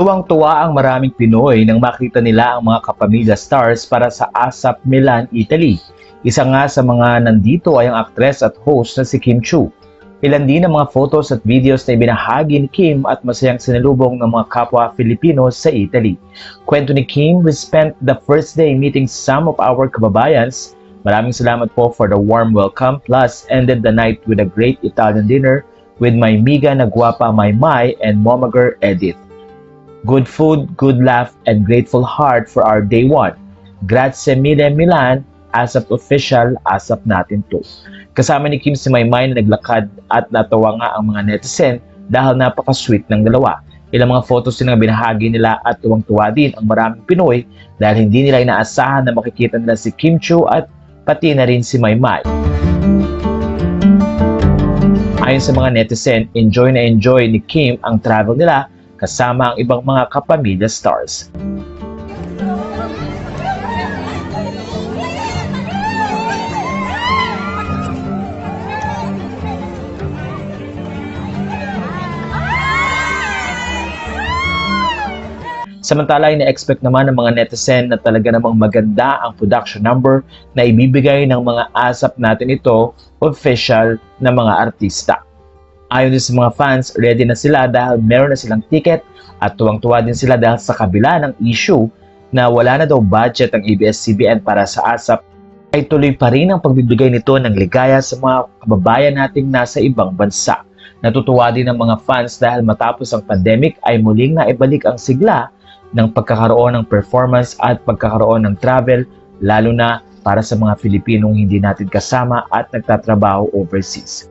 Tuwang-tuwa ang maraming Pinoy nang makita nila ang mga kapamilya stars para sa ASAP Milan, Italy. Isa nga sa mga nandito ay ang aktres at host na si Kim Chu. Ilan din ang mga photos at videos na ibinahagi ni Kim at masayang sinalubong ng mga kapwa Filipino sa Italy. Kwento ni Kim, we spent the first day meeting some of our kababayans. Maraming salamat po for the warm welcome plus ended the night with a great Italian dinner with my miga na guwapa my Mai and momager Edith. Good food, good laugh, and grateful heart for our day one. Grazie mille Milan, ASAP official, ASAP natin to. Kasama ni Kim si Maymay na naglakad at natawa nga ang mga netizen dahil napaka-sweet ng dalawa. Ilang mga photos din ang binahagi nila at tuwang-tuwa din ang maraming Pinoy dahil hindi nila inaasahan na makikita nila si Kim Chu at pati na rin si Maymay. Ayon sa mga netizen, enjoy na enjoy ni Kim ang travel nila kasama ang ibang mga kapamilya stars. Samantala, ina-expect naman ng mga netizen na talaga namang maganda ang production number na ibibigay ng mga asap natin ito official na mga artista. Ayon din sa mga fans, ready na sila dahil meron na silang ticket at tuwang-tuwa din sila dahil sa kabila ng issue na wala na daw budget ang ABS-CBN para sa ASAP ay tuloy pa rin ang pagbibigay nito ng ligaya sa mga kababayan nating nasa ibang bansa. Natutuwa din ang mga fans dahil matapos ang pandemic ay muling naibalik ang sigla ng pagkakaroon ng performance at pagkakaroon ng travel lalo na para sa mga Filipinong hindi natin kasama at nagtatrabaho overseas.